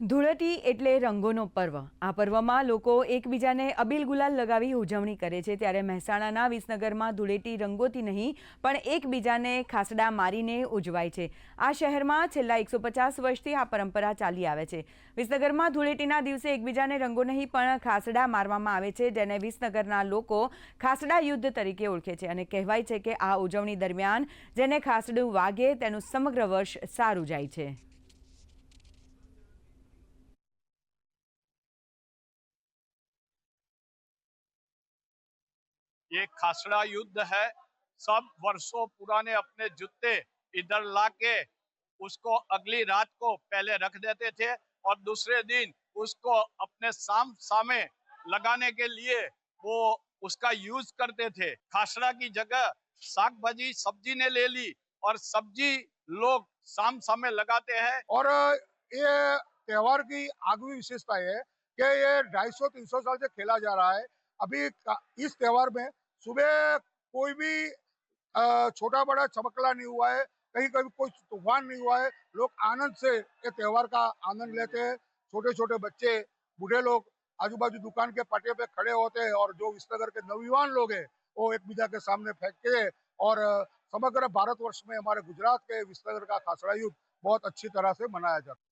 ધૂળેટી એટલે રંગોનો પર્વ. આ પર્વમાં લોકો એકબીજાને અબીલ ગુલાલ લગાવી ઉજવણી કરે છે. ત્યારે મહેસાણાના વિસનગરમાં ધૂળેટી રંગોથી નહીં, પણ એકબીજાને ખાસડા મારીને ઉજવાય છે. આ શહેરમાં છેલ્લા એકસો પચાસ વર્ષથી આ પરંપરા ચાલી આવે છે. વિસનગરમાં ધૂળેટીના દિવસે એકબીજાને રંગો નહીં, પણ ખાસડા મારવામાં આવે છે, જેને વિસનગરના લોકો ખાસડા યુદ્ધ તરીકે ઓળખે છે અને કહેવાય છે કે આ ઉજવણી દરમિયાન જેને ખાસડું વાગે તેનું સમગ્ર વર્ષ સારું જાય છે. ये खासड़ा युद्ध है। सब वर्षों पुराने अपने जूते इधर लाके उसको अगली रात को पहले रख देते थे और दूसरे दिन उसको अपने साम सामे लगाने के लिए वो उसका यूज़ करते थे। खासड़ा की जगह साग भाजी सब्ज़ी ने ले ली और सब्ज़ी लोग साम सामे लगाते हैं। और ये त्योहार की आगवी विशेषता है कि ये 250-300 साल से खेला जा रहा है। अभी इस त्योहार में सुबह कोई भी छोटा बड़ा चमकला नहीं हुआ है कहीं कभी कोई तूफ़ान नहीं हुआ है, लोग आनंद से ये त्योहार का आनंद लेते हैं। छोटे छोटे बच्चे, बूढ़े लोग आजू बाजू दुकान के पटे पे खड़े होते हैं और जो विसनगर के नवयुवान लोग हैं, वो एक बीजा के सामने फेंकते हैं और समग्र भारतवर्ष में हमारे गुजरात के विसनगर का खासड़ा युद्ध बहुत अच्छी तरह से मनाया जाता है।